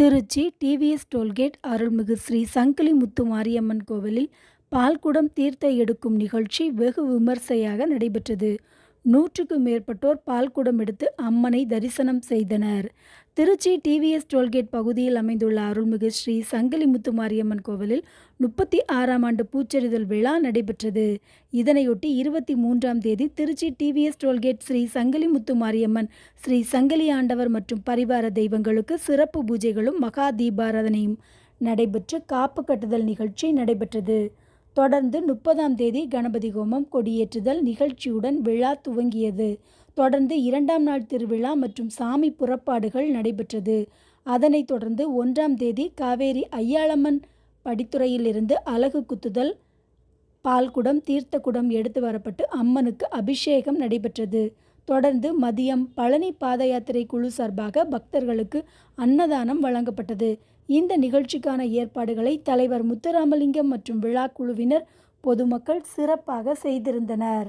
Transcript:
Trichy TVS tollgate அருள்மிகு ஸ்ரீ சங்கிலி முத்து மாரியம்மன் கோவிலில் பால்குடம் தீர்த்த எடுக்கும் நிகழ்ச்சி வெகு விமர்சையாக நடைபெற்றது. நூற்றுக்கும் மேற்பட்டோர் பால்குடம் எடுத்து அம்மனை தரிசனம் செய்தனர். திருச்சி டிவிஎஸ் டோல்கேட் பகுதியில் அமைந்துள்ள அருள்மிகு ஸ்ரீ சங்கிலி முத்து மாரியம்மன் கோவிலில் முப்பத்தி ஆறாம் ஆண்டு பூச்செறிதல் விழா நடைபெற்றது. இதனையொட்டி இருபத்தி மூன்றாம் தேதி திருச்சி டிவிஎஸ் டோல்கேட் ஸ்ரீ சங்கிலி முத்து மாரியம்மன் ஸ்ரீ சங்கிலி ஆண்டவர் மற்றும் பரிவார தெய்வங்களுக்கு சிறப்பு பூஜைகளும் மகா தீபாராதனையும் நடைபெற்று காப்பு கட்டுதல் நிகழ்ச்சி நடைபெற்றது. தொடர்ந்து முப்பதாம் தேதி கணபதி ஹோமம் கொடியேற்றுதல் நிகழ்ச்சியுடன் விழா துவங்கியது. தொடர்ந்து இரண்டாம் நாள் திருவிழா மற்றும் சாமி புறப்பாடுகள் நடைபெற்றது. அதனைத் தொடர்ந்து ஒன்றாம் தேதி காவேரி ஐயாளம்மன் படித்துறையிலிருந்து அலகு குத்துதல் பால்குடம் தீர்த்தக்குடம் எடுத்து வரப்பட்டு அம்மனுக்கு அபிஷேகம் நடைபெற்றது. தொடர்ந்து மதியம் பழனி பாத யாத்திரை குழு சார்பாக பக்தர்களுக்கு அன்னதானம் வழங்கப்பட்டது. இந்த நிகழ்ச்சிக்கான ஏற்பாடுகளை தலைவர் முத்துராமலிங்கம் மற்றும் விழா குழுவினர் பொதுமக்கள் சிறப்பாக செய்திருந்தனர்.